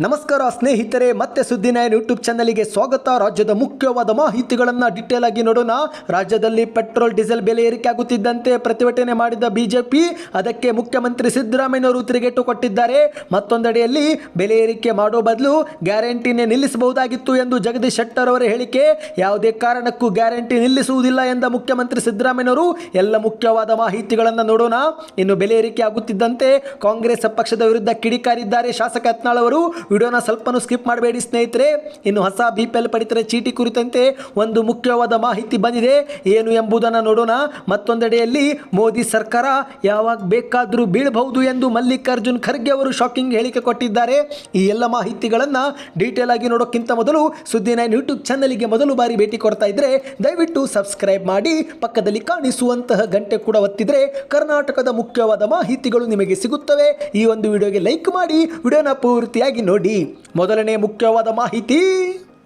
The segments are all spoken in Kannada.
ನಮಸ್ಕಾರ ಸ್ನೇಹಿತರೆ, ಮತ್ತೆ ಸುದ್ದಿ ಯೂಟ್ಯೂಬ್ ಚಾನಲ್ಗೆ ಸ್ವಾಗತ. ರಾಜ್ಯದ ಮುಖ್ಯವಾದ ಮಾಹಿತಿಗಳನ್ನು ಡಿಟೇಲ್ ಆಗಿ ನೋಡೋಣ. ರಾಜ್ಯದಲ್ಲಿ ಪೆಟ್ರೋಲ್, ಡೀಸೆಲ್ ಬೆಲೆ ಏರಿಕೆ ಆಗುತ್ತಿದ್ದಂತೆ ಪ್ರತಿಭಟನೆ ಮಾಡಿದ ಬಿಜೆಪಿ, ಅದಕ್ಕೆ ಮುಖ್ಯಮಂತ್ರಿ ಸಿದ್ದರಾಮಯ್ಯನವರು ತಿರುಗೇಟು ಕೊಟ್ಟಿದ್ದಾರೆ. ಮತ್ತೊಂದೆಡೆಯಲ್ಲಿ ಬೆಲೆ ಏರಿಕೆ ಮಾಡೋ ಬದಲು ಗ್ಯಾರಂಟಿನೇ ನಿಲ್ಲಿಸಬಹುದಾಗಿತ್ತು ಎಂದು ಜಗದೀಶ್ ಶೆಟ್ಟರ್ ಅವರ ಹೇಳಿಕೆ. ಯಾವುದೇ ಕಾರಣಕ್ಕೂ ಗ್ಯಾರಂಟಿ ನಿಲ್ಲಿಸುವುದಿಲ್ಲ ಎಂದ ಮುಖ್ಯಮಂತ್ರಿ ಸಿದ್ದರಾಮಯ್ಯನವರು, ಎಲ್ಲ ಮುಖ್ಯವಾದ ಮಾಹಿತಿಗಳನ್ನು ನೋಡೋಣ. ಇನ್ನು ಬೆಲೆ ಏರಿಕೆ ಆಗುತ್ತಿದ್ದಂತೆ ಕಾಂಗ್ರೆಸ್ ಪಕ್ಷದ ವಿರುದ್ಧ ಕಿಡಿಕಾರಿದ್ದಾರೆ ಶಾಸಕ ಯತ್ನಾಳ್ ಅವರು. ವಿಡಿಯೋನ ಸ್ವಲ್ಪನೂ ಸ್ಕಿಪ್ ಮಾಡಬೇಡಿ ಸ್ನೇಹಿತರೆ. ಇನ್ನು ಹೊಸ ಬಿ ಪಿ ಎಲ್ ಪಡಿತರ ಚೀಟಿ ಕುರಿತಂತೆ ಒಂದು ಮುಖ್ಯವಾದ ಮಾಹಿತಿ ಬಂದಿದೆ. ಏನು ಎಂಬುದನ್ನು ನೋಡೋಣ. ಮತ್ತೊಂದೆಡೆಯಲ್ಲಿ ಮೋದಿ ಸರ್ಕಾರ ಯಾವಾಗ ಬೇಕಾದರೂ ಬೀಳಬಹುದು ಎಂದು ಮಲ್ಲಿಕಾರ್ಜುನ್ ಖರ್ಗೆ ಅವರು ಶಾಕಿಂಗ್ ಹೇಳಿಕೆ ಕೊಟ್ಟಿದ್ದಾರೆ. ಈ ಎಲ್ಲ ಮಾಹಿತಿಗಳನ್ನು ಡೀಟೇಲ್ ಆಗಿ ನೋಡೋಕ್ಕಿಂತ ಮೊದಲು ಸುದ್ದಿ ನೈನ್ ಯೂಟ್ಯೂಬ್ ಚಾನಲ್ಗೆ ಮೊದಲು ಬಾರಿ ಭೇಟಿ ಕೊಡ್ತಾ ಇದ್ರೆ ದಯವಿಟ್ಟು ಸಬ್ಸ್ಕ್ರೈಬ್ ಮಾಡಿ. ಪಕ್ಕದಲ್ಲಿ ಕಾಣಿಸುವಂತಹ ಗಂಟೆ ಕೂಡ ಒತ್ತಿದರೆ ಕರ್ನಾಟಕದ ಮುಖ್ಯವಾದ ಮಾಹಿತಿಗಳು ನಿಮಗೆ ಸಿಗುತ್ತವೆ. ಈ ಒಂದು ವಿಡಿಯೋಗೆ ಲೈಕ್ ಮಾಡಿ. ವಿಡಿಯೋನ ಪೂರ್ತಿಯಾಗಿ ಮೊದಲನೇ ಮುಖ್ಯವಾದ ಮಾಹಿತಿ.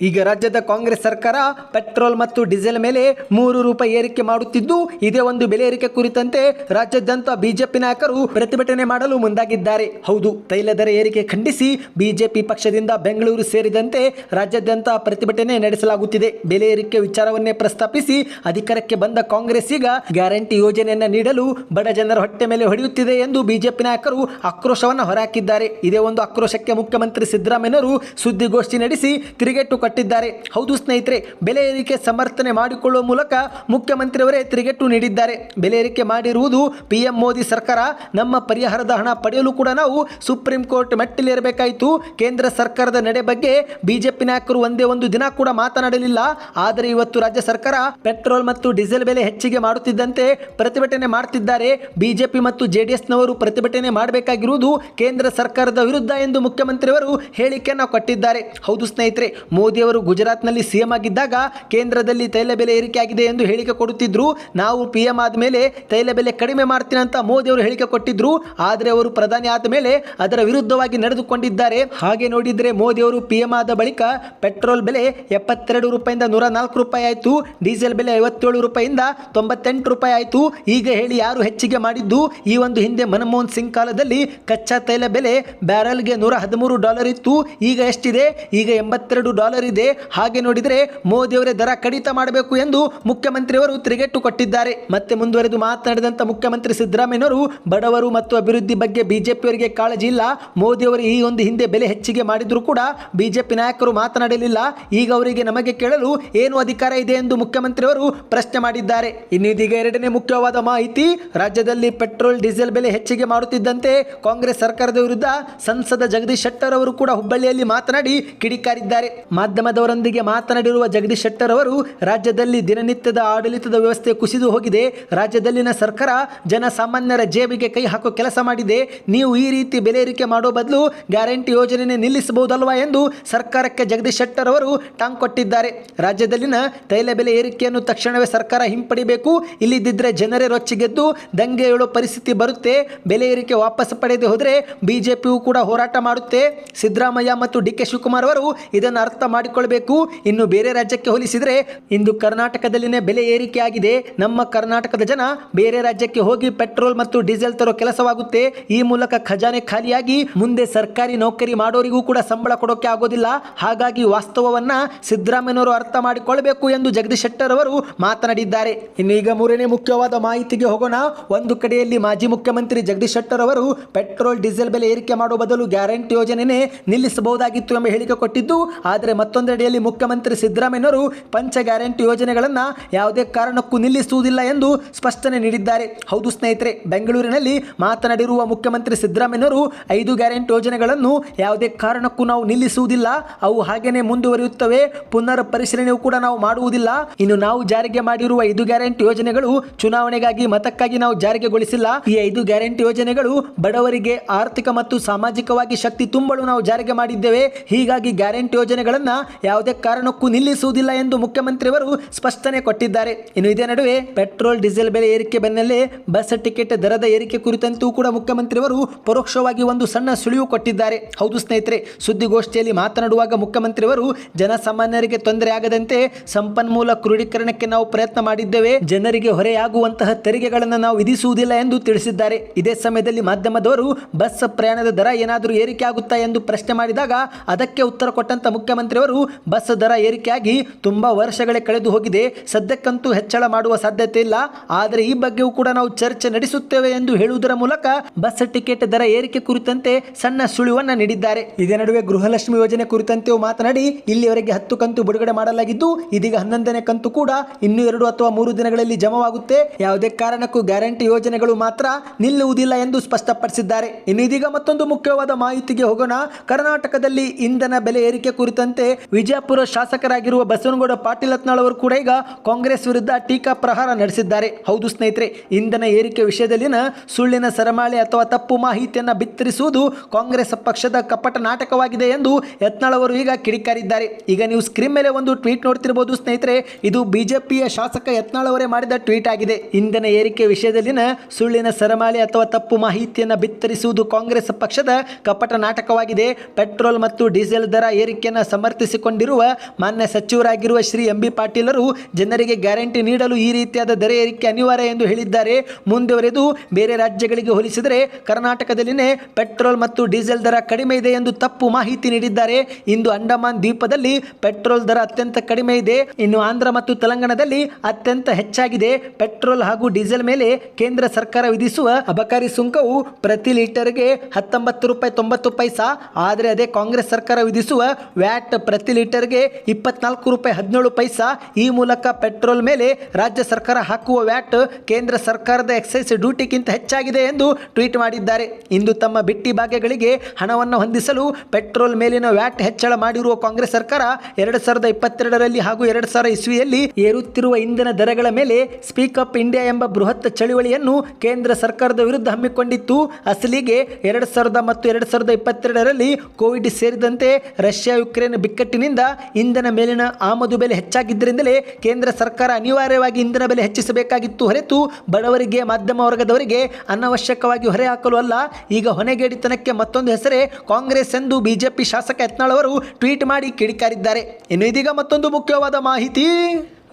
ಈಗ ರಾಜ್ಯದ ಕಾಂಗ್ರೆಸ್ ಸರ್ಕಾರ ಪೆಟ್ರೋಲ್ ಮತ್ತು ಡೀಸೆಲ್ ಮೇಲೆ ಮೂರು ರೂಪಾಯಿ ಏರಿಕೆ ಮಾಡುತ್ತಿದ್ದು, ಇದೇ ಒಂದು ಬೆಲೆ ಏರಿಕೆ ಕುರಿತಂತೆ ರಾಜ್ಯಾದ್ಯಂತ ಬಿಜೆಪಿ ನಾಯಕರು ಪ್ರತಿಭಟನೆ ಮಾಡಲು ಮುಂದಾಗಿದ್ದಾರೆ. ಹೌದು, ತೈಲ ದರ ಏರಿಕೆ ಖಂಡಿಸಿ ಬಿಜೆಪಿ ಪಕ್ಷದಿಂದ ಬೆಂಗಳೂರು ಸೇರಿದಂತೆ ರಾಜ್ಯಾದ್ಯಂತ ಪ್ರತಿಭಟನೆ ನಡೆಸಲಾಗುತ್ತಿದೆ. ಬೆಲೆ ಏರಿಕೆ ವಿಚಾರವನ್ನೇ ಪ್ರಸ್ತಾಪಿಸಿ ಅಧಿಕಾರಕ್ಕೆ ಬಂದ ಕಾಂಗ್ರೆಸ್ ಈಗ ಗ್ಯಾರಂಟಿ ಯೋಜನೆಯನ್ನು ನೀಡಲು ಬಡ ಜನರ ಹೊಟ್ಟೆ ಮೇಲೆ ಹೊಡೆಯುತ್ತಿದೆ ಎಂದು ಬಿಜೆಪಿ ನಾಯಕರು ಆಕ್ರೋಶವನ್ನು ಹೊರಹಾಕಿದ್ದಾರೆ. ಇದೇ ಒಂದು ಆಕ್ರೋಶಕ್ಕೆ ಮುಖ್ಯಮಂತ್ರಿ ಸಿದ್ದರಾಮಯ್ಯರು ಸುದ್ದಿಗೋಷ್ಠಿ ನಡೆಸಿ ತಿರುಗೇಟು ಕಟ್ಟಿದ್ದಾರೆ. ಹೌದು ಸ್ನೇಹಿತರೆ, ಬೆಲೆ ಏರಿಕೆ ಸಮರ್ಥನೆ ಮಾಡಿಕೊಳ್ಳುವ ಮೂಲಕ ಮುಖ್ಯಮಂತ್ರಿಯವರೇ ತಿರುಗೇಟು ನೀಡಿದ್ದಾರೆ. ಬೆಲೆ ಏರಿಕೆ ಮಾಡಿರುವುದು ಪಿಎಂ ಮೋದಿ ಸರ್ಕಾರ, ನಮ್ಮ ಪರಿಹಾರದ ಹಣ ಪಡೆಯಲು ಕೂಡ ನಾವು ಸುಪ್ರೀಂ ಕೋರ್ಟ್ ಮೆಟ್ಟಿಲೇರಬೇಕಾಯಿತು. ಕೇಂದ್ರ ಸರ್ಕಾರದ ನಡೆ ಬಗ್ಗೆ ಬಿಜೆಪಿ ನಾಯಕರು ಒಂದೇ ಒಂದು ದಿನ ಕೂಡ ಮಾತನಾಡಲಿಲ್ಲ. ಆದರೆ ಇವತ್ತು ರಾಜ್ಯ ಸರ್ಕಾರ ಪೆಟ್ರೋಲ್ ಮತ್ತು ಡೀಸೆಲ್ ಬೆಲೆ ಹೆಚ್ಚಿಗೆ ಮಾಡುತ್ತಿದ್ದಂತೆ ಪ್ರತಿಭಟನೆ ಮಾಡುತ್ತಿದ್ದಾರೆ ಬಿಜೆಪಿ ಮತ್ತು ಜೆಡಿಎಸ್ನವರು ಪ್ರತಿಭಟನೆ ಮಾಡಬೇಕಾಗಿರುವುದು ಕೇಂದ್ರ ಸರ್ಕಾರದ ವಿರುದ್ಧ ಎಂದು ಮುಖ್ಯಮಂತ್ರಿಯವರು ಹೇಳಿಕೆಯನ್ನು ಕೊಟ್ಟಿದ್ದಾರೆ. ಹೌದು ಸ್ನೇಹಿತರೆ, ಮೋದಿ ಅವರು ಗುಜರಾತ್ನಲ್ಲಿ ಸಿಎಂ ಆಗಿದ್ದಾಗ ಕೇಂದ್ರದಲ್ಲಿ ತೈಲ ಬೆಲೆ ಏರಿಕೆಯಾಗಿದೆ ಎಂದು ಹೇಳಿಕೆ ಕೊಡುತ್ತಿದ್ರು. ನಾವು ಪಿ ಎಂ ಆದಮೇಲೆ ತೈಲ ಬೆಲೆ ಕಡಿಮೆ ಮಾಡ್ತೀನಿ ಅಂತ ಮೋದಿ ಅವರು ಹೇಳಿಕೆ ಕೊಟ್ಟಿದ್ರು. ಆದರೆ ಅವರು ಪ್ರಧಾನಿ ಆದ ಮೇಲೆ ಅದರ ವಿರುದ್ಧವಾಗಿ ನಡೆದುಕೊಂಡಿದ್ದಾರೆ. ಹಾಗೆ ನೋಡಿದ್ರೆ ಮೋದಿ ಅವರು ಪಿ ಎಂ ಆದ ಬಳಿಕ ಪೆಟ್ರೋಲ್ ಬೆಲೆ ಎಪ್ಪತ್ತೆರಡು ರೂಪಾಯಿಂದ ನೂರ ನಾಲ್ಕು ರೂಪಾಯಿ ಆಯಿತು. ಡೀಸೆಲ್ ಬೆಲೆ ಐವತ್ತೇಳು ರೂಪಾಯಿಂದ ತೊಂಬತ್ತೆಂಟು ರೂಪಾಯಿ ಆಯಿತು. ಈಗ ಹೇಳಿ ಯಾರು ಹೆಚ್ಚಿಗೆ ಮಾಡಿದ್ದು? ಈ ಒಂದು ಹಿಂದೆ ಮನಮೋಹನ್ ಸಿಂಗ್ ಕಾಲದಲ್ಲಿ ಕಚ್ಚಾ ತೈಲ ಬೆಲೆ ಬ್ಯಾರಲ್ಗೆ ನೂರ ಹದಿಮೂರು ಡಾಲರ್ ಇತ್ತು. ಈಗ ಎಷ್ಟಿದೆ? ಈಗ ಎಂಬತ್ತೆರಡು ಡಾಲರ್ ಇದೆ ಹಾಗೆ ನೋಡಿದರೆ ಮೋದಿಯವರೇ ದರ ಕಡಿತ ಮಾಡಬೇಕು ಎಂದು ಮುಖ್ಯಮಂತ್ರಿಯವರು ತಿರುಗೇಟು ಕೊಟ್ಟಿದ್ದಾರೆ. ಮತ್ತೆ ಮುಂದುವರೆದು ಮಾತನಾಡಿದಂತ ಮುಖ್ಯಮಂತ್ರಿ ಸಿದ್ದರಾಮಯ್ಯನವರು, ಬಡವರು ಮತ್ತು ಅಭಿವೃದ್ಧಿ ಬಗ್ಗೆ ಬಿಜೆಪಿಯವರಿಗೆ ಕಾಳಜಿ ಇಲ್ಲ. ಮೋದಿಯವರು ಈ ಒಂದು ಹಿಂದೆ ಬೆಲೆ ಹೆಚ್ಚಿಗೆ ಮಾಡಿದರೂ ಕೂಡ ಬಿಜೆಪಿ ನಾಯಕರು ಮಾತನಾಡಲಿಲ್ಲ. ಈಗ ಅವರಿಗೆ ನಮಗೆ ಕೇಳಲು ಏನು ಅಧಿಕಾರ ಇದೆ ಎಂದು ಮುಖ್ಯಮಂತ್ರಿಯವರು ಪ್ರಶ್ನೆ ಮಾಡಿದ್ದಾರೆ. ಇನ್ನು ಇದೀಗ ಎರಡನೇ ಮುಖ್ಯವಾದ ಮಾಹಿತಿ, ರಾಜ್ಯದಲ್ಲಿ ಪೆಟ್ರೋಲ್, ಡೀಸೆಲ್ ಬೆಲೆ ಹೆಚ್ಚಿಗೆ ಮಾಡುತ್ತಿದ್ದಂತೆ ಕಾಂಗ್ರೆಸ್ ಸರ್ಕಾರದ ವಿರುದ್ಧ ಸಂಸದ ಜಗದೀಶ್ ಶೆಟ್ಟರ್ ಅವರು ಕೂಡ ಹುಬ್ಬಳ್ಳಿಯಲ್ಲಿ ಮಾತನಾಡಿ ಕಿಡಿಕಾರಿದ್ದಾರೆ. ಮಾಧ್ಯಮದವರೊಂದಿಗೆ ಮಾತನಾಡಿರುವ ಜಗದೀಶ್ ಶೆಟ್ಟರ್ ಅವರು ರಾಜ್ಯದಲ್ಲಿ ದಿನನಿತ್ಯದ ಆಡಳಿತದ ವ್ಯವಸ್ಥೆ ಕುಸಿದು ಹೋಗಿದೆ. ರಾಜ್ಯದಲ್ಲಿನ ಸರ್ಕಾರ ಜನಸಾಮಾನ್ಯರ ಜೇಬಿಗೆ ಕೈ ಹಾಕೋ ಕೆಲಸ ಮಾಡಿದೆ. ನೀವು ಈ ರೀತಿ ಬೆಲೆ ಏರಿಕೆ ಮಾಡೋ ಬದಲು ಗ್ಯಾರಂಟಿ ಯೋಜನೆ ನಿಲ್ಲಿಸಬಹುದಲ್ವಾ ಎಂದು ಸರ್ಕಾರಕ್ಕೆ ಜಗದೀಶ್ ಶೆಟ್ಟರ್ ಅವರು ಟಾಂಗ್ ಕೊಟ್ಟಿದ್ದಾರೆ. ರಾಜ್ಯದಲ್ಲಿನ ತೈಲ ಬೆಲೆ ಏರಿಕೆಯನ್ನು ತಕ್ಷಣವೇ ಸರ್ಕಾರ ಹಿಂಪಡಿಬೇಕು. ಇಲ್ಲಿದ್ದರೆ ಜನರೇ ರೊಚ್ಚಿಗೆದ್ದು ದಂಗೆ ಏಳೋ ಪರಿಸ್ಥಿತಿ ಬರುತ್ತೆ. ಬೆಲೆ ಏರಿಕೆ ವಾಪಸ್ ಪಡೆಯದೆ ಹೋದರೆ ಬಿಜೆಪಿಯು ಕೂಡ ಹೋರಾಟ ಮಾಡುತ್ತೆ. ಸಿದ್ದರಾಮಯ್ಯ ಮತ್ತು ಡಿ ಕೆ ಶಿವಕುಮಾರ್ ಅವರು ಇದನ್ನು ಅರ್ಥ ಮಾಡಿಕೊಳ್ಬೇಕು ಇನ್ನು ಬೇರೆ ರಾಜ್ಯಕ್ಕೆ ಹೋಲಿಸಿದರೆ ಇಂದು ಕರ್ನಾಟಕದಲ್ಲಿನೇ ಬೆಲೆ ಏರಿಕೆಯಾಗಿದೆ. ನಮ್ಮ ಕರ್ನಾಟಕದ ಜನ ಬೇರೆ ರಾಜ್ಯಕ್ಕೆ ಹೋಗಿ ಪೆಟ್ರೋಲ್ ಮತ್ತು ಡೀಸೆಲ್ ತರೋ ಕೆಲಸವಾಗುತ್ತೆ. ಈ ಮೂಲಕ ಖಜಾನೆ ಖಾಲಿಯಾಗಿ ಮುಂದೆ ಸರ್ಕಾರಿ ನೌಕರಿ ಮಾಡೋರಿಗೂ ಕೂಡ ಸಂಬಳ ಕೊಡೋಕೆ ಆಗೋದಿಲ್ಲ. ಹಾಗಾಗಿ ವಾಸ್ತವವನ್ನ ಸಿದ್ದರಾಮಯ್ಯನವರು ಅರ್ಥ ಮಾಡಿಕೊಳ್ಳಬೇಕು ಎಂದು ಜಗದೀಶ್ ಶೆಟ್ಟರ್ ಅವರು ಮಾತನಾಡಿದ್ದಾರೆ. ಇನ್ನು ಈಗ ಮೂರನೇ ಮುಖ್ಯವಾದ ಮಾಹಿತಿಗೆ ಹೋಗೋಣ. ಒಂದು ಕಡೆಯಲ್ಲಿ ಮಾಜಿ ಮುಖ್ಯಮಂತ್ರಿ ಜಗದೀಶ್ ಶೆಟ್ಟರ್ ಅವರು ಪೆಟ್ರೋಲ್, ಡೀಸೆಲ್ ಬೆಲೆ ಏರಿಕೆ ಮಾಡುವ ಬದಲು ಗ್ಯಾರಂಟಿ ಯೋಜನೆಯೇ ನಿಲ್ಲಿಸಬಹುದಾಗಿತ್ತು ಎಂಬ ಹೇಳಿಕೆ ಕೊಟ್ಟಿದ್ದು. ಆದರೆ ಮತ್ತೊಂದೆಡೆಯಲ್ಲಿ ಮುಖ್ಯಮಂತ್ರಿ ಸಿದ್ದರಾಮಯ್ಯನವರು ಪಂಚ ಗ್ಯಾರಂಟಿ ಯೋಜನೆಗಳನ್ನು ಯಾವುದೇ ಕಾರಣಕ್ಕೂ ನಿಲ್ಲಿಸುವುದಿಲ್ಲ ಎಂದು ಸ್ಪಷ್ಟನೆ ನೀಡಿದ್ದಾರೆ. ಹೌದು ಸ್ನೇಹಿತರೆ, ಬೆಂಗಳೂರಿನಲ್ಲಿ ಮಾತನಾಡಿರುವ ಮುಖ್ಯಮಂತ್ರಿ ಸಿದ್ದರಾಮಯ್ಯನವರು ಐದು ಗ್ಯಾರಂಟಿ ಯೋಜನೆಗಳನ್ನು ಯಾವುದೇ ಕಾರಣಕ್ಕೂ ನಾವು ನಿಲ್ಲಿಸುವುದಿಲ್ಲ. ಅವು ಹಾಗೇನೆ ಮುಂದುವರಿಯುತ್ತವೆ. ಪುನರ್ ಪರಿಶೀಲನೆಯೂ ಕೂಡ ನಾವು ಮಾಡುವುದಿಲ್ಲ. ಇನ್ನು ನಾವು ಜಾರಿಗೆ ಮಾಡಿರುವ ಐದು ಗ್ಯಾರಂಟಿ ಯೋಜನೆಗಳು ಚುನಾವಣೆಗಾಗಿ ಮತಕ್ಕಾಗಿ ನಾವು ಜಾರಿಗೆಗೊಳಿಸಿಲ್ಲ. ಈ ಐದು ಗ್ಯಾರಂಟಿ ಯೋಜನೆಗಳು ಬಡವರಿಗೆ ಆರ್ಥಿಕ ಮತ್ತು ಸಾಮಾಜಿಕವಾಗಿ ಶಕ್ತಿ ತುಂಬಲು ನಾವು ಜಾರಿಗೆ ಮಾಡಿದ್ದೇವೆ. ಹೀಗಾಗಿ ಗ್ಯಾರಂಟಿ ಯೋಜನೆಗಳನ್ನ ಯಾವುದೇ ಕಾರಣಕ್ಕೂ ನಿಲ್ಲಿಸುವುದಿಲ್ಲ ಎಂದು ಮುಖ್ಯಮಂತ್ರಿಯವರು ಸ್ಪಷ್ಟನೆ ಕೊಟ್ಟಿದ್ದಾರೆ. ಇನ್ನು ಇದೇ ನಡುವೆ ಪೆಟ್ರೋಲ್, ಡೀಸೆಲ್ ಬೆಲೆ ಏರಿಕೆ ಬೆನ್ನಲ್ಲೇ ಬಸ್ ಟಿಕೆಟ್ ದರದ ಏರಿಕೆ ಕುರಿತಂತೂ ಕೂಡ ಮುಖ್ಯಮಂತ್ರಿಯವರು ಪರೋಕ್ಷವಾಗಿ ಒಂದು ಸಣ್ಣ ಸುಳಿವು ಕೊಟ್ಟಿದ್ದಾರೆ. ಹೌದು ಸ್ನೇಹಿತರೆ, ಸುದ್ದಿಗೋಷ್ಠಿಯಲ್ಲಿ ಮಾತನಾಡುವಾಗ ಮುಖ್ಯಮಂತ್ರಿಯವರು, ಜನಸಾಮಾನ್ಯರಿಗೆ ತೊಂದರೆ ಆಗದಂತೆ ಸಂಪನ್ಮೂಲ ಕ್ರೋಢೀಕರಣಕ್ಕೆ ನಾವು ಪ್ರಯತ್ನ ಮಾಡಿದ್ದೇವೆ. ಜನರಿಗೆ ಹೊರೆಯಾಗುವಂತಹ ತೆರಿಗೆಗಳನ್ನು ನಾವು ವಿಧಿಸುವುದಿಲ್ಲ ಎಂದು ತಿಳಿಸಿದ್ದಾರೆ. ಇದೇ ಸಮಯದಲ್ಲಿ ಮಾಧ್ಯಮದವರು ಬಸ್ ಪ್ರಯಾಣದ ದರ ಏನಾದರೂ ಏರಿಕೆ ಆಗುತ್ತಾ ಎಂದು ಪ್ರಶ್ನೆ ಮಾಡಿದಾಗ ಅದಕ್ಕೆ ಉತ್ತರ ಕೊಟ್ಟಂತ ಮುಖ್ಯಮಂತ್ರಿಯವರು ಬಸ್ ದರ ಏರಿಕೆಯಾಗಿ ತುಂಬಾ ವರ್ಷಗಳೇ ಕಳೆದು ಹೋಗಿದೆ. ಸದ್ಯಕ್ಕಂತೂ ಹೆಚ್ಚಳ ಮಾಡುವ ಸಾಧ್ಯತೆ ಇಲ್ಲ. ಆದರೆ ಈ ಬಗ್ಗೆಯೂ ಕೂಡ ನಾವು ಚರ್ಚೆ ನಡೆಸುತ್ತೇವೆ ಎಂದು ಹೇಳುವುದರ ಮೂಲಕ ಬಸ್ ಟಿಕೆಟ್ ದರ ಏರಿಕೆ ಕುರಿತಂತೆ ಸಣ್ಣ ಸುಳಿವನ್ನು ನೀಡಿದ್ದಾರೆ. ಇದೇ ನಡುವೆ ಗೃಹಲಕ್ಷ್ಮಿ ಯೋಜನೆ ಕುರಿತಂತೆಯೂ ಮಾತನಾಡಿ, ಇಲ್ಲಿಯವರೆಗೆ ಹತ್ತು ಕಂತು ಬಿಡುಗಡೆ ಮಾಡಲಾಗಿದ್ದು, ಇದೀಗ ಹನ್ನೊಂದನೇ ಕಂತು ಕೂಡ ಇನ್ನೂ ಎರಡು ಅಥವಾ ಮೂರು ದಿನಗಳಲ್ಲಿ ಜಮವಾಗುತ್ತೆ. ಯಾವುದೇ ಕಾರಣಕ್ಕೂ ಗ್ಯಾರಂಟಿ ಯೋಜನೆಗಳು ಮಾತ್ರ ನಿಲ್ಲುವುದಿಲ್ಲ ಎಂದು ಸ್ಪಷ್ಟಪಡಿಸಿದ್ದಾರೆ. ಇನ್ನು ಇದೀಗ ಮತ್ತೊಂದು ಮುಖ್ಯವಾದ ಮಾಹಿತಿಗೆ ಹೋಗೋಣ. ಕರ್ನಾಟಕದಲ್ಲಿ ಇಂಧನ ಬೆಲೆ ಏರಿಕೆ ಕುರಿತಂತೆ ವಿಜಯಪುರ ಶಾಸಕರಾಗಿರುವ ಬಸವನಗೌಡ ಪಾಟೀಲ್ ಯತ್ನಾಳ್ ಅವರು ಕೂಡ ಈಗ ಕಾಂಗ್ರೆಸ್ ವಿರುದ್ಧ ಟೀಕಾ ಪ್ರಹಾರ ನಡೆಸಿದ್ದಾರೆ. ಹೌದು ಸ್ನೇಹಿತರೆ, ಇಂಧನ ಏರಿಕೆ ವಿಷಯದಲ್ಲಿನ ಸುಳ್ಳಿನ ಸರಮಾಳೆ ಅಥವಾ ತಪ್ಪು ಮಾಹಿತಿಯನ್ನು ಬಿತ್ತರಿಸುವುದು ಕಾಂಗ್ರೆಸ್ ಪಕ್ಷದ ಕಪಟ ನಾಟಕವಾಗಿದೆ ಎಂದು ಯತ್ನಾಳ್ ಅವರು ಈಗ ಕಿಡಿಕಾರಿದ್ದಾರೆ. ಈಗ ನೀವು ಸ್ಕ್ರೀನ್ ಮೇಲೆ ಒಂದು ಟ್ವೀಟ್ ನೋಡ್ತಿರಬಹುದು ಸ್ನೇಹಿತರೆ, ಇದು ಬಿಜೆಪಿಯ ಶಾಸಕ ಯತ್ನಾಳ್ ಅವರೇ ಮಾಡಿದ ಟ್ವೀಟ್ ಆಗಿದೆ. ಇಂಧನ ಏರಿಕೆ ವಿಷಯದಲ್ಲಿನ ಸುಳ್ಳಿನ ಸರಮಾಳೆ ಅಥವಾ ತಪ್ಪು ಮಾಹಿತಿಯನ್ನು ಬಿತ್ತರಿಸುವುದು ಕಾಂಗ್ರೆಸ್ ಪಕ್ಷದ ಕಪಟ ನಾಟಕವಾಗಿದೆ. ಪೆಟ್ರೋಲ್ ಮತ್ತು ಡೀಸೆಲ್ ದರ ಏರಿಕೆಯನ್ನು ಸಮರ್ಥಿಸಿಕೊಂಡಿರುವ ಮಾನ್ಯ ಸಚಿವರಾಗಿರುವ ಶ್ರೀ ಎಂ ಬಿ ಪಾಟೀಲರು ಜನರಿಗೆ ಗ್ಯಾರಂಟಿ ನೀಡಲು ಈ ರೀತಿಯಾದ ದರ ಏರಿಕೆ ಅನಿವಾರ್ಯ ಎಂದು ಹೇಳಿದ್ದಾರೆ. ಮುಂದುವರೆದು ಬೇರೆ ರಾಜ್ಯಗಳಿಗೆ ಹೋಲಿಸಿದರೆ ಕರ್ನಾಟಕದಲ್ಲಿನೇ ಪೆಟ್ರೋಲ್ ಮತ್ತು ಡೀಸೆಲ್ ದರ ಕಡಿಮೆ ಇದೆ ಎಂದು ತಪ್ಪು ಮಾಹಿತಿ ನೀಡಿದ್ದಾರೆ. ಇಂದು ಅಂಡಮಾನ್ ದ್ವೀಪದಲ್ಲಿ ಪೆಟ್ರೋಲ್ ದರ ಅತ್ಯಂತ ಕಡಿಮೆ ಇದೆ. ಇನ್ನು ಆಂಧ್ರ ಮತ್ತು ತೆಲಂಗಾಣದಲ್ಲಿ ಅತ್ಯಂತ ಹೆಚ್ಚಾಗಿದೆ. ಪೆಟ್ರೋಲ್ ಹಾಗೂ ಡೀಸೆಲ್ ಮೇಲೆ ಕೇಂದ್ರ ಸರ್ಕಾರ ವಿಧಿಸುವ ಅಬಕಾರಿ ಸುಂಕವು ಪ್ರತಿ ಲೀಟರ್ಗೆ ಹತ್ತೊಂಬತ್ತು ರೂಪಾಯಿ ತೊಂಬತ್ತು ಪೈಸಾ. ಆದರೆ ಅದೇ ಕಾಂಗ್ರೆಸ್ ಸರ್ಕಾರ ವಿಧಿಸುವ ವ್ಯಾಟ್ ಪ್ರತಿ ಲೀಟರ್ಗೆ ಇಪ್ಪತ್ನಾಲ್ಕು ರೂಪಾಯಿ ಹದಿನೇಳು ಪೈಸಾ. ಈ ಮೂಲಕ ಪೆಟ್ರೋಲ್ ಮೇಲೆ ರಾಜ್ಯ ಸರ್ಕಾರ ಹಾಕುವ ವ್ಯಾಟ್ ಕೇಂದ್ರ ಸರ್ಕಾರದ ಎಕ್ಸೈಸ್ ಡ್ಯೂಟಿಗಿಂತ ಹೆಚ್ಚಾಗಿದೆ ಎಂದು ಟ್ವೀಟ್ ಮಾಡಿದ್ದಾರೆ. ಇಂದು ತಮ್ಮ ಬಿಟ್ಟಿ ಭಾಗ್ಯಗಳಿಗೆ ಹಣವನ್ನು ಹೊಂದಿಸಲು ಪೆಟ್ರೋಲ್ ಮೇಲಿನ ವ್ಯಾಟ್ ಹೆಚ್ಚಳ ಮಾಡಿರುವ ಕಾಂಗ್ರೆಸ್ ಸರ್ಕಾರ ಎರಡು ಸಾವಿರದ ಇಪ್ಪತ್ತೆರಡರಲ್ಲಿ ಹಾಗೂ ಎರಡು ಸಾವಿರ ಇಸ್ವಿಯಲ್ಲಿ ಏರುತ್ತಿರುವ ಇಂಧನ ದರಗಳ ಮೇಲೆ ಸ್ಪೀಕ್ ಅಪ್ ಇಂಡಿಯಾ ಎಂಬ ಬೃಹತ್ ಚಳುವಳಿಯನ್ನು ಕೇಂದ್ರ ಸರ್ಕಾರದ ವಿರುದ್ಧ ಹಮ್ಮಿಕೊಂಡಿತ್ತು. ಅಸಲಿಗೆ ಎರಡು ಸಾವಿರದ ಮತ್ತು ಎರಡು ಸಾವಿರದ ಇಪ್ಪತ್ತೆರಡರಲ್ಲಿ ಕೋವಿಡ್ ಸೇರಿದಂತೆ ರಷ್ಯಾ, ಯುಕ್ರೇನ್ ಬಿಕ್ಕಟ್ಟಿನಿಂದ ಇಂಧನ ಮೇಲಿನ ಆಮದು ಬೆಲೆ ಹೆಚ್ಚಾಗಿದ್ದರಿಂದಲೇ ಕೇಂದ್ರ ಸರ್ಕಾರ ಅನಿವಾರ್ಯವಾಗಿ ಇಂಧನ ಬೆಲೆ ಹೆಚ್ಚಿಸಬೇಕಾಗಿತ್ತು ಹೊರತು ಬಡವರಿಗೆ, ಮಾಧ್ಯಮ ವರ್ಗದವರಿಗೆ ಅನವಶ್ಯಕವಾಗಿ ಹೊರೆ ಹಾಕಲು ಅಲ್ಲ. ಈಗ ಹೊಣೆಗೇಡಿತನಕ್ಕೆ ಮತ್ತೊಂದು ಹೆಸರೇ ಕಾಂಗ್ರೆಸ್ ಎಂದು ಬಿಜೆಪಿ ಶಾಸಕ ಯತ್ನಾಳ್ ಅವರು ಟ್ವೀಟ್ ಮಾಡಿ ಕಿಡಿಕಾರಿದ್ದಾರೆ. ಇನ್ನು ಇದೀಗ ಮತ್ತೊಂದು ಮುಖ್ಯವಾದ ಮಾಹಿತಿ.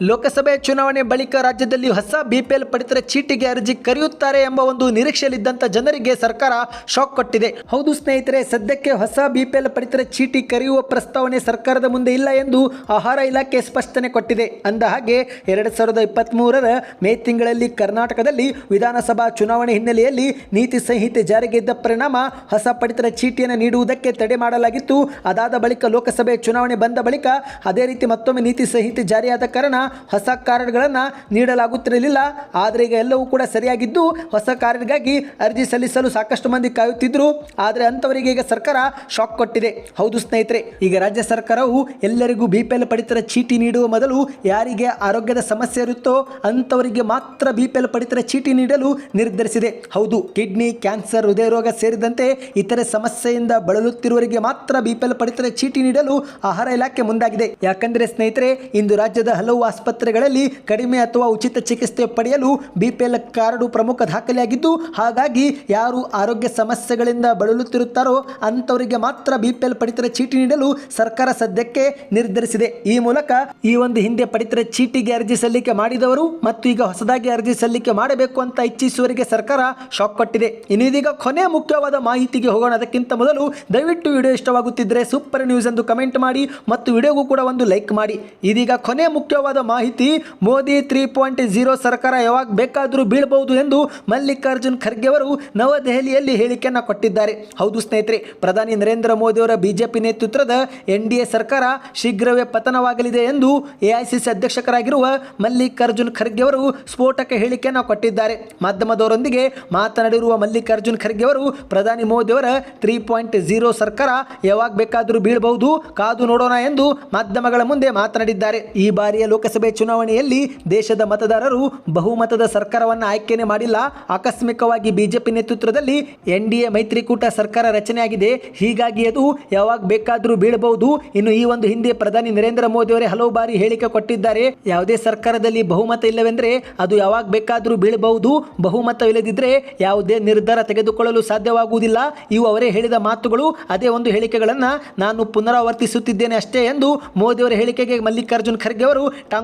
ಲೋಕಸಭೆ ಚುನಾವಣೆ ಬಳಿಕ ರಾಜ್ಯದಲ್ಲಿ ಹೊಸ ಬಿಪಿಎಲ್ ಪಡಿತರ ಚೀಟಿಗೆ ಅರ್ಜಿ ಕರೆಯುತ್ತಾರೆ ಎಂಬ ಒಂದು ನಿರೀಕ್ಷೆಯಲ್ಲಿದ್ದಂಥ ಜನರಿಗೆ ಸರ್ಕಾರ ಶಾಕ್ ಕೊಟ್ಟಿದೆ. ಹೌದು ಸ್ನೇಹಿತರೆ, ಸದ್ಯಕ್ಕೆ ಹೊಸ ಬಿಪಿಎಲ್ ಪಡಿತರ ಚೀಟಿ ಕರೆಯುವ ಪ್ರಸ್ತಾವನೆ ಸರ್ಕಾರದ ಮುಂದೆ ಇಲ್ಲ ಎಂದು ಆಹಾರ ಇಲಾಖೆ ಸ್ಪಷ್ಟನೆ ಕೊಟ್ಟಿದೆ. ಅಂದ ಹಾಗೆ, ಎರಡು ಸಾವಿರದ ಇಪ್ಪತ್ತ್ಮೂರರ ಮೇ ತಿಂಗಳಲ್ಲಿ ಕರ್ನಾಟಕದಲ್ಲಿ ವಿಧಾನಸಭಾ ಚುನಾವಣೆ ಹಿನ್ನೆಲೆಯಲ್ಲಿ ನೀತಿ ಸಂಹಿತೆ ಜಾರಿಗೆ ಇದ್ದ ಪರಿಣಾಮ ಹೊಸ ಪಡಿತರ ಚೀಟಿಯನ್ನು ನೀಡುವುದಕ್ಕೆ ತಡೆ ಮಾಡಲಾಗಿತ್ತು. ಅದಾದ ಬಳಿಕ ಲೋಕಸಭೆ ಚುನಾವಣೆ ಬಂದ ಬಳಿಕ ಅದೇ ರೀತಿ ಮತ್ತೊಮ್ಮೆ ನೀತಿ ಸಂಹಿತೆ ಜಾರಿಯಾದ ಕಾರಣ ಹೊಸ ಕಾರ್ಡ್ಗಳನ್ನು ನೀಡಲಾಗುತ್ತಿರಲಿಲ್ಲ. ಆದರೆ ಈಗ ಎಲ್ಲವೂ ಕೂಡ ಸರಿಯಾಗಿದ್ದು ಹೊಸ ಕಾರ್ಡ್ಗಾಗಿ ಅರ್ಜಿ ಸಲ್ಲಿಸಲು ಸಾಕಷ್ಟು ಮಂದಿ ಕಾಯುತ್ತಿದ್ದರು ಆದರೆ ಅಂಥವರಿಗೆ ಈಗ ಸರ್ಕಾರ ಶಾಕ್ ಕೊಟ್ಟಿದೆ. ಹೌದು ಸ್ನೇಹಿತರೆ, ಈಗ ರಾಜ್ಯ ಸರ್ಕಾರವು ಎಲ್ಲರಿಗೂ ಬಿ ಪಿ ಪಡಿತರ ಚೀಟಿ ನೀಡುವ ಮೊದಲು ಯಾರಿಗೆ ಆರೋಗ್ಯದ ಸಮಸ್ಯೆ ಇರುತ್ತೋ ಅಂಥವರಿಗೆ ಮಾತ್ರ ಬಿ ಪಿ ಪಡಿತರ ಚೀಟಿ ನೀಡಲು ನಿರ್ಧರಿಸಿದೆ. ಹೌದು, ಕಿಡ್ನಿ, ಕ್ಯಾನ್ಸರ್ ಹೃದಯ ರೋಗ ಸೇರಿದಂತೆ ಇತರೆ ಸಮಸ್ಯೆಯಿಂದ ಬಳಲುತ್ತಿರುವವರಿಗೆ ಮಾತ್ರ ಬಿ ಪಿ ಪಡಿತರ ಚೀಟಿ ನೀಡಲು ಆಹಾರ ಇಲಾಖೆ ಮುಂದಾಗಿದೆ. ಯಾಕಂದರೆ ಸ್ನೇಹಿತರೆ, ಇಂದು ರಾಜ್ಯದ ಹಲವು ಆಸ್ಪತ್ರೆಗಳಲ್ಲಿ ಕಡಿಮೆ ಅಥವಾ ಉಚಿತ ಚಿಕಿತ್ಸೆ ಪಡೆಯಲು ಬಿಪಿಎಲ್ ಕಾರ್ಡು ಪ್ರಮುಖ ದಾಖಲೆಯಾಗಿದ್ದು, ಹಾಗಾಗಿ ಯಾರು ಆರೋಗ್ಯ ಸಮಸ್ಯೆಗಳಿಂದ ಬಳಲುತ್ತಿರುತ್ತಾರೋ ಅಂಥವರಿಗೆ ಮಾತ್ರ ಬಿಪಿಎಲ್ ಪಡಿತರ ಚೀಟಿ ನೀಡಲು ಸರ್ಕಾರ ಸದ್ಯಕ್ಕೆ ನಿರ್ಧರಿಸಿದೆ. ಈ ಮೂಲಕ ಈ ಒಂದು ಹಿಂದೆ ಪಡಿತರ ಚೀಟಿಗೆ ಅರ್ಜಿ ಸಲ್ಲಿಕೆ ಮಾಡಿದವರು ಮತ್ತು ಈಗ ಹೊಸದಾಗಿ ಅರ್ಜಿ ಸಲ್ಲಿಕೆ ಮಾಡಬೇಕು ಅಂತ ಇಚ್ಛಿಸುವವರಿಗೆ ಸರ್ಕಾರ ಶಾಕ್ ಕೊಟ್ಟಿದೆ. ಇನ್ನು ಇದೀಗ ಕೊನೆ ಮುಖ್ಯವಾದ ಮಾಹಿತಿಗೆ ಹೋಗೋಣ. ಅದಕ್ಕಿಂತ ಮೊದಲು ದಯವಿಟ್ಟು ವಿಡಿಯೋ ಇಷ್ಟವಾಗುತ್ತಿದ್ದರೆ ಸೂಪರ್ ನ್ಯೂಸ್ ಎಂದು ಕಮೆಂಟ್ ಮಾಡಿ ಮತ್ತು ವಿಡಿಯೋಗೂ ಕೂಡ ಒಂದು ಲೈಕ್ ಮಾಡಿ. ಇದೀಗ ಕೊನೆ ಮುಖ್ಯವಾದ ಮಾಹಿತಿ ಮೋದಿ ತ್ರೀ ಪಾಯಿಂಟ್ ಜೀರೋ ಸರ್ಕಾರ ಯಾವಾಗ ಬೇಕಾದರೂ ಬೀಳಬಹುದು ಎಂದು ಮಲ್ಲಿಕಾರ್ಜುನ್ ಖರ್ಗೆ ಅವರು ನವದೆಹಲಿಯಲ್ಲಿ ಹೇಳಿಕೆಯನ್ನು ಕೊಟ್ಟಿದ್ದಾರೆ. ಹೌದು ಸ್ನೇಹಿತರೆ, ಪ್ರಧಾನಿ ನರೇಂದ್ರ ಮೋದಿ ಅವರ ಬಿಜೆಪಿ ನೇತೃತ್ವದ ಎನ್ ಡಿ ಸರ್ಕಾರ ಶೀಘ್ರವೇ ಪತನವಾಗಲಿದೆ ಎಂದು ಎಐಸಿಸಿ ಅಧ್ಯಕ್ಷರಾಗಿರುವ ಮಲ್ಲಿಕಾರ್ಜುನ್ ಖರ್ಗೆ ಅವರು ಸ್ಫೋಟಕ ಹೇಳಿಕೆಯನ್ನು ಕೊಟ್ಟಿದ್ದಾರೆ. ಮಾಧ್ಯಮದವರೊಂದಿಗೆ ಮಾತನಾಡಿರುವ ಮಲ್ಲಿಕಾರ್ಜುನ್ ಖರ್ಗೆ ಅವರು, ಪ್ರಧಾನಿ ಮೋದಿ ಅವರ ತ್ರೀ ಪಾಯಿಂಟ್ ಜೀರೋ ಸರ್ಕಾರ ಯಾವಾಗ ಬೇಕಾದರೂ ಬೀಳಬಹುದು, ಕಾದು ನೋಡೋಣ ಎಂದು ಮಾಧ್ಯಮಗಳ ಮುಂದೆ ಮಾತನಾಡಿದ್ದಾರೆ. ಈ ಬಾರಿಯ ಲೋಕಸಭೆ ವಿಧಾನಸಭೆ ಚುನಾವಣೆಯಲ್ಲಿ ದೇಶದ ಮತದಾರರು ಬಹುಮತದ ಸರ್ಕಾರವನ್ನು ಆಯ್ಕೆನೆ ಮಾಡಿಲ್ಲ. ಆಕಸ್ಮಿಕವಾಗಿ ಬಿಜೆಪಿ ನೇತೃತ್ವದಲ್ಲಿ ಎನ್ ಮೈತ್ರಿಕೂಟ ಸರ್ಕಾರ ರಚನೆಯಾಗಿದೆ. ಹೀಗಾಗಿ ಅದು ಯಾವಾಗ ಬೇಕಾದರೂ ಬೀಳಬಹುದು. ಇನ್ನು ಈ ಒಂದು ಹಿಂದೆ ಪ್ರಧಾನಿ ನರೇಂದ್ರ ಮೋದಿ ಅವರೇ ಹಲವು ಬಾರಿ ಹೇಳಿಕೆ ಕೊಟ್ಟಿದ್ದಾರೆ. ಯಾವುದೇ ಸರ್ಕಾರದಲ್ಲಿ ಬಹುಮತ ಇಲ್ಲವೆಂದರೆ ಅದು ಯಾವಾಗ ಬೇಕಾದರೂ ಬೀಳಬಹುದು. ಬಹುಮತವಿಲ್ಲದಿದ್ದರೆ ಯಾವುದೇ ನಿರ್ಧಾರ ತೆಗೆದುಕೊಳ್ಳಲು ಸಾಧ್ಯವಾಗುವುದಿಲ್ಲ. ಇವು ಅವರೇ ಹೇಳಿದ ಮಾತುಗಳು. ಅದೇ ಒಂದು ಹೇಳಿಕೆಗಳನ್ನು ನಾನು ಪುನರಾವರ್ತಿಸುತ್ತಿದ್ದೇನೆ ಅಷ್ಟೇ ಎಂದು ಮೋದಿ ಅವರ ಹೇಳಿಕೆಗೆ ಮಲ್ಲಿಕಾರ್ಜುನ್ ಖರ್ಗೆ ಅವರು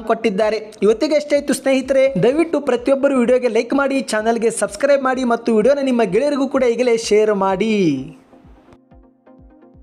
ಕೊಟ್ಟಿದ್ದಾರೆ. ಇವತ್ತಿಗೆ ಎಷ್ಟಾಯಿತು ಸ್ನೇಹಿತರೆ, ದಯವಿಟ್ಟು ಪ್ರತಿಯೊಬ್ಬರು ವಿಡಿಯೋಗೆ ಲೈಕ್ ಮಾಡಿ ಚಾನಲ್ಗೆ ಸಬ್ಸ್ಕ್ರೈಬ್ ಮಾಡಿ ಮತ್ತು ವಿಡಿಯೋನ ನಿಮ್ಮ ಗೆಳೆಯರಿಗೂ ಕೂಡ ಈಗಲೇ ಶೇರ್ ಮಾಡಿ.